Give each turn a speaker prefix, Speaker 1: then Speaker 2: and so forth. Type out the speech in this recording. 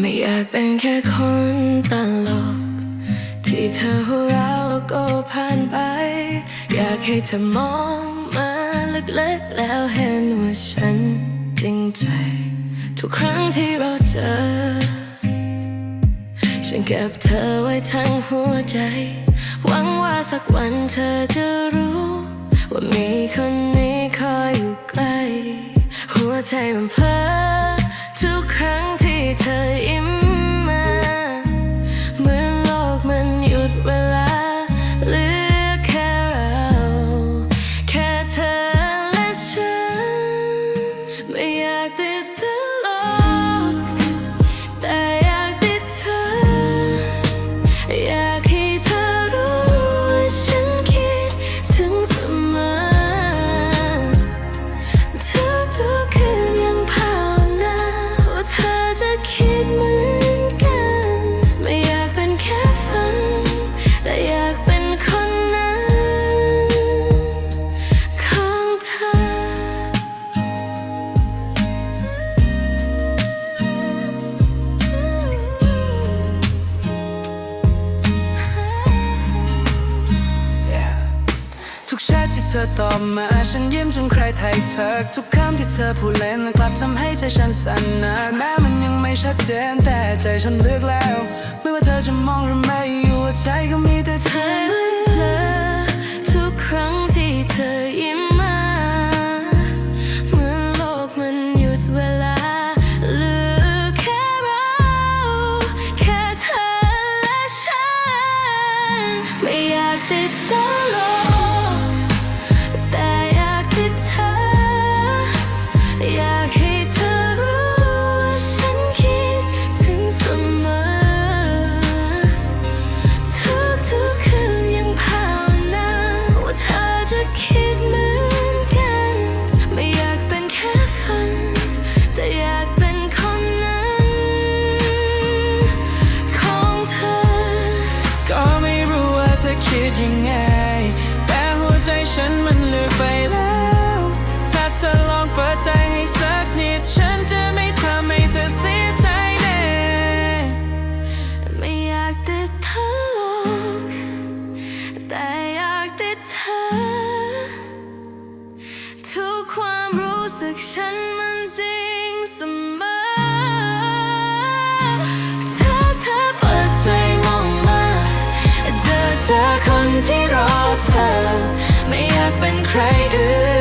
Speaker 1: ไม่อยากเป็นแค่คนตลก ที่เธอหัวเราะแล้วก็ผ่านไป อยากให้เธอมองมาลึกๆแล้วเห็นว่าฉันจริงใจ ทุกครั้งที่เราเจอ ฉันเก็บเธอไว้ทั้งหัวใจ หวังว่าสักวันเธอจะรู้ ว่ามีคนนี้คอยอยู่ใกล้ หัวใจมันเพลอทุกครั้ง เธออิ่มมาเหมือนโลกมันหยุดเวลาเหลือแค่เรา แค่เธอและฉัน ไม่อยากติด ทุกแช
Speaker 2: ทที่เธอตอบมา ฉันยิ้มจนใครไทยเธอ ทุกคำที่เธอพูดเล่นกลับทำให้ใจฉันสั่นนะแม้มันยังไม่ชัดเจนแต่ใจฉันเลือกแล้ว ไม่ว่าเธอจะมองหรือไม่อยู่ใจก็มีแต่เธอ
Speaker 1: ไม่เลอทุกครั้งที่เธอยิ้มมา เหมือนโลกมันหยุดเวลาเหลือแค่เรา แค่เธอและฉัน ไม่อยากติดต ยังไง
Speaker 2: แต่หัวใจฉันมันเลือกไปแล้ว ถ้าเธอลองเปิดใจให้สักนิด ฉันจะไม่ทำให้เธอเสียใจแน่
Speaker 1: ไม่อยากติดตลกแต่อยากติดเธอ ทุกความรู้สึกฉันมันจริงเสมอ ที่รอเธอ ไม่อยากเป็นใครอื่น